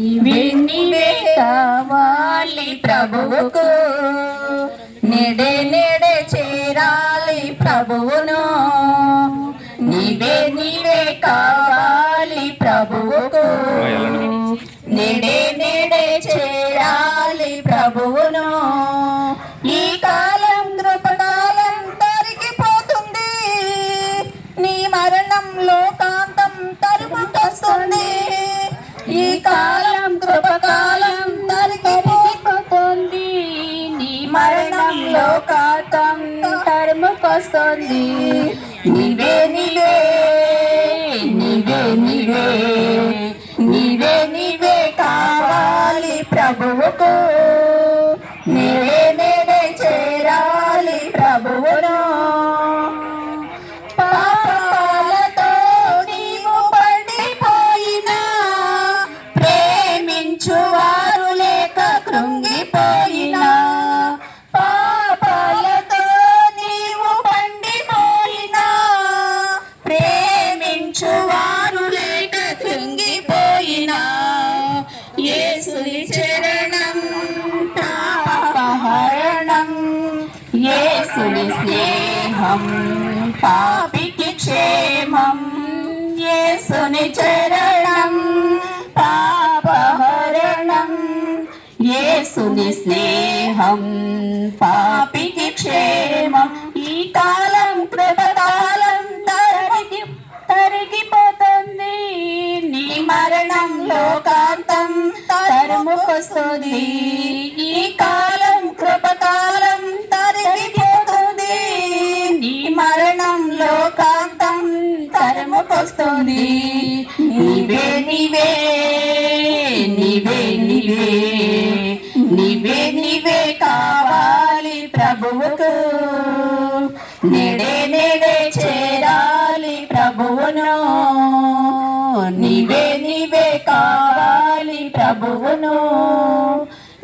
నీవే కావాలి ప్రభువుకు. నెడే నెడే చేరాలి ప్రభువును. నీవే నీవే కావాలి ప్రభువుకు. నెడే నెడే చేరాలి ప్రభువును. ఈ కాలం కృపకాలం తరిగిపోతుంది. నీ మరణం లోకాంతం తరుముకొస్తుంది. ఈ కాలం కృపకాలం తరిగిపోతుంది. నీ మరణం లోకాంతం తరుముకొస్తుంది. నీవే నీవే నీవే నీవే నీవే నీవే కావాలి ప్రభువుకు. యేసుని స్నేహం పాపికి క్షేమం యేసుని చరణం పాపహరణం యేసుని స్నేహం పాపికి క్షేమం ఈ కాలం కృపకాలం తరిగి తరిగిపోతుంది. నీ మరణం లోకాంతం తరుముకొస్తుంది. తరుముకొస్తుంది నీవే నీవే నీవే నీవే. నీవే నీవే కావాలి ప్రభువుకు. నేడే నేడే చేరాలి ప్రభువును. నీవే నీవే కావాలి ప్రభువును.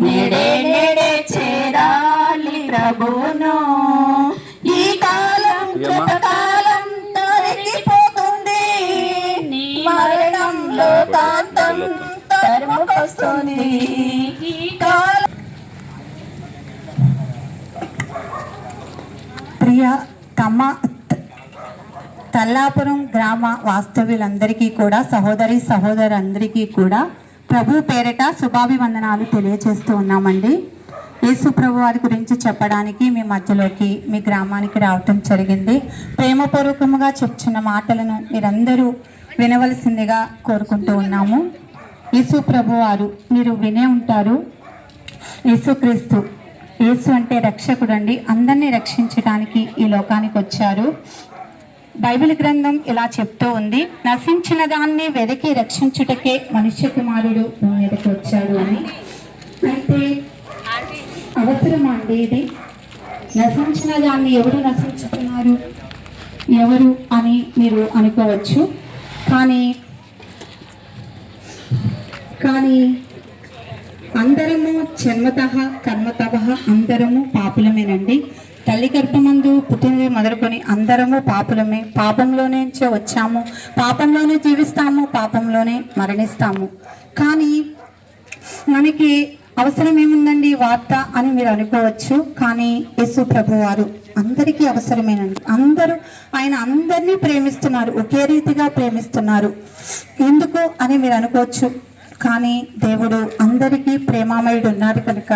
నేడే నేడే చేరాలి ప్రభువును. లోకాంతం తరుముకొస్తుంది ప్రియ తమ తల్లాపురం గ్రామ వాస్తవ్యులందరికీ కూడా సహోదరి సహోదరులందరికీ కూడా ప్రభు పేరిట శుభాభివందనాలు తెలియజేస్తూ ఉన్నామండి. యేసు ప్రభు వారి గురించి చెప్పడానికి మీ మధ్యలోకి మీ గ్రామానికి రావటం జరిగింది. ప్రేమపూర్వకముగా చెప్తున్న మాటలను మీరందరూ వినవలసిందిగా కోరుకుంటూ ఉన్నాము. యేసు ప్రభు వారు మీరు వినే ఉంటారు. యేసుక్రీస్తు యేసు అంటే రక్షకుడు అండి అందరినీ రక్షించడానికి ఈ లోకానికి వచ్చారు. బైబిల్ గ్రంథం ఇలా చెప్తూ ఉంది. నశించిన దాన్ని వెదకి రక్షించుటకే మనుష్య కుమారుడు మీదకి వచ్చాడు అని. అయితే అవసరమా అండి ఇది? నశించిన దాన్ని ఎవరు నశించుతున్నారు ఎవరు అని మీరు అనుకోవచ్చు. కానీ కానీ అందరము జన్మత కర్మత అందరము పాపులమేనండి. తల్లి గర్భమందు పుట్టినది మొదలుకొని అందరము పాపులమే. పాపంలోనే నుంచే వచ్చాము. పాపంలోనే జీవిస్తాము పాపంలోనే మరణిస్తాము. కానీ మనకి అవసరం ఏముందండి వార్త అని మీరు అనుకోవచ్చు కానీ యేసు ప్రభు వారు అందరికీ అవసరమేనండి. అందరూ ఆయన అందరినీ ప్రేమిస్తున్నారు ఒకే రీతిగా ప్రేమిస్తున్నారు. ఎందుకు అని మీరు అనుకోవచ్చు కానీ దేవుడు అందరికీ ప్రేమామయుడు ఉన్నారు కనుక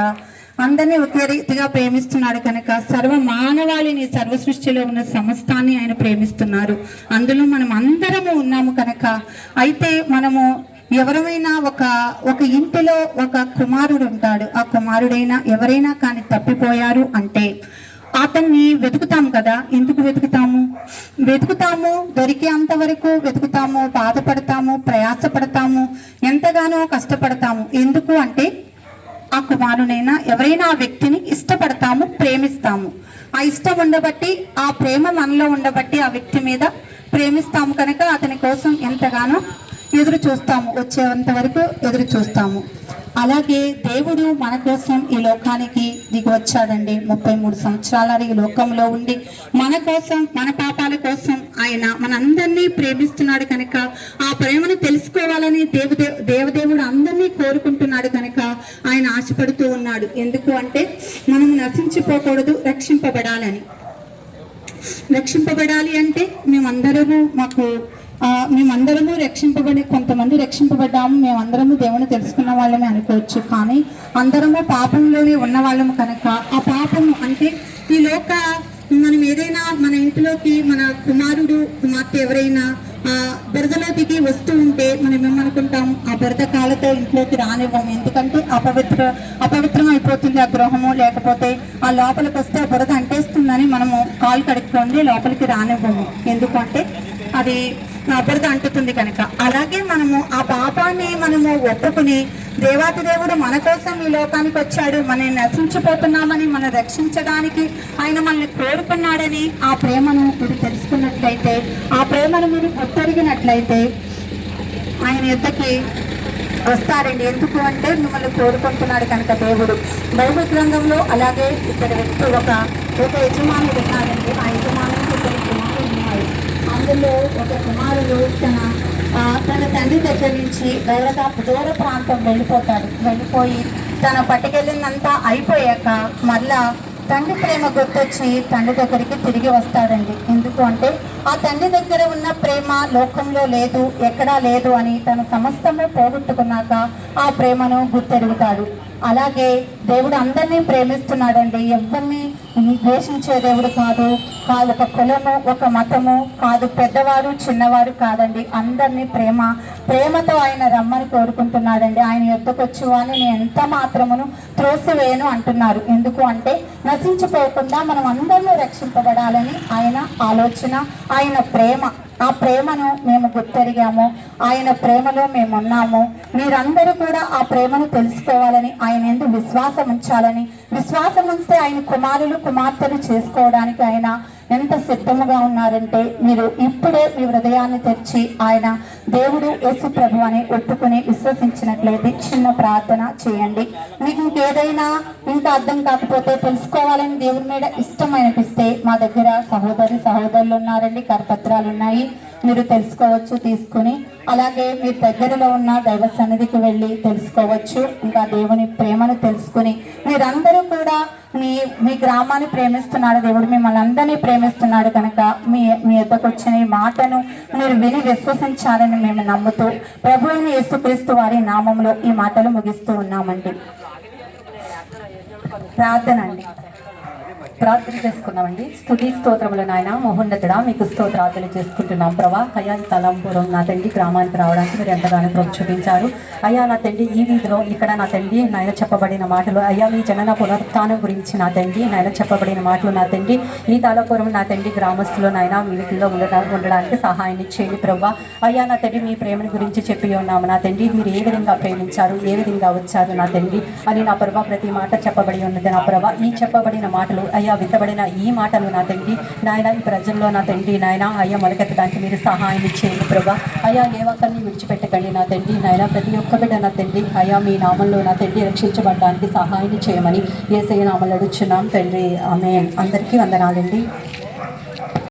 అందరినీ ఒకే రీతిగా ప్రేమిస్తున్నాడు కనుక సర్వ మానవాళిని సర్వ సృష్టిలో ఉన్న సమస్తాన్ని ఆయన ప్రేమిస్తున్నారు. అందులో మనం అందరము ఉన్నాము కనుక అయితే మనము ఎవరైనా ఒక ఒక ఇంటిలో ఒక కుమారుడు ఉంటాడు. ఆ కుమారుడైనా ఎవరైనా కానీ తప్పిపోయారు అంటే అతన్ని వెతుకుతాం కదా. ఎందుకు వెతుకుతాము? వెతుకుతాము దొరికేంత వరకు వెతుకుతాము బాధపడతాము ప్రయాసపడతాము ఎంతగానో కష్టపడతాము. ఎందుకు అంటే ఆ కుమారునైనా ఎవరైనా ఆ వ్యక్తిని ఇష్టపడతాము ప్రేమిస్తాము. ఆ ఇష్టం ఉండబట్టి ఆ ప్రేమ మనలో ఉండబట్టి ఆ వ్యక్తి మీద ప్రేమిస్తాము కనుక అతని కోసం ఎంతగానో ఎదురు చూస్తాము వచ్చేంత వరకు ఎదురు చూస్తాము. అలాగే దేవుడు మన కోసం ఈ లోకానికి దిగి వచ్చాడండి. ముప్పై మూడు సంవత్సరాల ఈ లోకంలో ఉండి మన కోసం మన పాపాల కోసం ఆయన మనందరినీ ప్రేమిస్తున్నాడు కనుక ఆ ప్రేమను తెలుసుకోవాలని దేవదే దేవదేవుడు అందరినీ కోరుకుంటున్నాడు కనుక ఆయన ఆశపడుతూ ఉన్నాడు. ఎందుకు అంటే మనం నశించిపోకూడదు రక్షింపబడాలని. రక్షింపబడాలి అంటే మేమందరము మాకు మేమందరము రక్షింపబడి కొంతమంది రక్షింపబడ్డాము. మేమందరము దేవుని తెలుసుకున్న వాళ్ళమే అనుకోవచ్చు. కానీ అందరము పాపంలోనే ఉన్న వాళ్ళము కనుక ఆ పాపము అంటే ఈ లోక మనం ఏదైనా మన ఇంటిలోకి మన కుమారుడు కుమార్తె ఎవరైనా ఆ బురదలో దిగి వస్తూ ఉంటే మనం ఏమనుకుంటాం ఆ బురద కాళ్ళతో ఇంట్లోకి రానివ్వము. ఎందుకంటే అపవిత్ర అపవిత్రం అయిపోతుంది ఆ గృహము. లేకపోతే ఆ లోపలికి వస్తే ఆ బురద అంటేస్తుందని మనము కాలు కడుక్కోండి లోపలికి రానివ్వము. ఎందుకంటే అది ఆ బురద అంటుతుంది కనుక. అలాగే మనము ఆ పాపాన్ని మనము ఒప్పుకుని దేవాతి దేవుడు మన కోసం ఈ లోకానికి వచ్చాడు. మనం నశించిపోతున్నామని మనం రక్షించడానికి ఆయన మనల్ని కోరుకున్నాడని ఆ ప్రేమను మీరు తెలుసుకున్నట్లయితే ఆ ప్రేమను మీరు గుర్తెరిగినట్లయితే ఆయన యుద్ధకి వస్తారండి. ఎందుకు అంటే మిమ్మల్ని కోరుకుంటున్నాడు కనుక దేవుడు. బైబిల్ గ్రంథంలో అలాగే ఇక్కడ వ్యక్తులు ఒక ఒక యజమానుడు ఉన్నాడండి. ఆ యజమానుడికి రోజుల్లో ఒక కుమారుడు తన తన తండ్రి దగ్గర నుంచి దూరగా దూర ప్రాంతం వెళ్ళిపోతాడు. వెళ్ళిపోయి తన పట్టుకెళ్ళినంతా అయిపోయాక మళ్ళా తండ్రి ప్రేమ గుర్తొచ్చి తండ్రి దగ్గరికి తిరిగి వస్తాడండి. ఎందుకు అంటే ఆ తండ్రి దగ్గర ఉన్న ప్రేమ లోకంలో లేదు ఎక్కడా లేదు అని తను సమస్తము పోగొట్టుకున్నాక ఆ ప్రేమను గుర్తెరుగుతాడు. అలాగే దేవుడు అందరినీ ప్రేమిస్తున్నాడండి. ఎవరిని ద్వేషించే దేవుడు కాదు. కాదు ఒక కులము ఒక మతము కాదు. పెద్దవారు చిన్నవారు కాదండి. అందరినీ ప్రేమ ప్రేమతో ఆయన రమ్మని కోరుకుంటున్నాడండి. ఆయన ఎద్దుకు అని నేను ఎంత మాత్రమును త్రోసివేయను అంటున్నారు. ఎందుకు అంటే నశించిపోకుండా మనం అందరినీ రక్షింపబడాలని ఆయన ఆలోచన ఆయన ప్రేమ. ఆ ప్రేమను మేము గుర్తెరిగాము. ఆయన ప్రేమలో మేము ఉన్నాము మీరందరూ కూడా ఆ ప్రేమను తెలుసుకోవాలని ఆయన ఎందు విశ్వాసం ఉంచాలని విశ్వాసం ఉంచితే ఆయన కుమారులు కుమార్తెలు చేసుకోవడానికి ఆయన ఎంత సిద్ధముగా ఉన్నారంటే మీరు ఇప్పుడే మీ హృదయాన్ని తెరిచి ఆయన దేవుడు యేసు ప్రభు అని ఒప్పుకుని విశ్వసించినట్లయితే చిన్న ప్రార్థన చేయండి. మీకు ఇంకేదైనా ఇంకా అర్థం కాకపోతే తెలుసుకోవాలని దేవుని మీద ఇష్టం అనిపిస్తే మా దగ్గర సహోదరి సహోదరులు ఉన్నారండి కరపత్రాలు ఉన్నాయి. మీరు తెలుసుకోవచ్చు తీసుకుని అలాగే మీ దగ్గరలో ఉన్న దైవ సన్నిధికి వెళ్ళి తెలుసుకోవచ్చు. ఇంకా దేవుని ప్రేమను తెలుసుకుని మీరందరూ కూడా మీ మీ గ్రామాన్ని ప్రేమిస్తున్నాడు దేవుడు మిమ్మల్ని అందరినీ ప్రేమిస్తున్నాడు కనుక మీ మీ ఎద్దకు వచ్చిన ఈ మాటను మీరు విని విశ్వసించాలని మేము నమ్ముతూ ప్రభు అయిన యేసుక్రీస్తు వారి నామంలో ఈ మాటలు ముగిస్తూ ఉన్నామండి. ప్రార్థన అండి. ప్రార్థన చేసుకున్నామండి. స్థుతి స్తోత్రములు నాయన మహోన్నతుడా మీకు స్తోత్రార్థన చేసుకుంటున్నాం. ప్రభా అయ్యా తలంపురం నా తండ్రి గ్రామానికి రావడానికి మీరు ఎంతగానో ప్రభు చూపించారు. అయ్యా నా తండ్రి ఈ వీధిలో ఇక్కడ నా తండ్రి నాయన చెప్పబడిన మాటలు అయ్యా మీ జనన పునరుత్నం గురించి నా తండ్రి నాయన చెప్పబడిన మాటలు నా తండ్రి ఈ తలపురం నా తండ్రి గ్రామస్తులు నాయన మీ వీధిలో ఉండడానికి ఉండడానికి సహాయాన్ని చేయండి ప్రభా. అయ్యా నా తండ్రి మీ ప్రేమను గురించి చెప్పి ఉన్నాము. నా తండ్రి మీరు ఏ విధంగా ప్రేమించారు ఏ విధంగా వచ్చారు నా తండ్రి అని నా ప్రభా ప్రతి మాట చెప్పబడి ఉన్నది నా ప్రభా. ఈ చెప్పబడిన మాటలు అయ్యా విత్తబడిన ఈ మాటలు నా తండ్రి. నాయన ఈ ప్రజల్లో నా తండ్రి. నాయన అయ్యా మొలకెత్తడానికి మీరు సహాయం ఇచ్చేయండి ప్రభా. అయ్యా ఏ ఒక్కరిని విడిచిపెట్టకండి నా తండ్రి. నాయన ప్రతి ఒక్క బిడ్డ నా తండ్రి. అయ్యా మీ నామంలో నా తండ్రి రక్షించబడడానికి సహాయం చేయమని ఏసయ్య నామలు అడుచున్నాం తండ్రి. ఆమె అందరికీ వందనాలండి.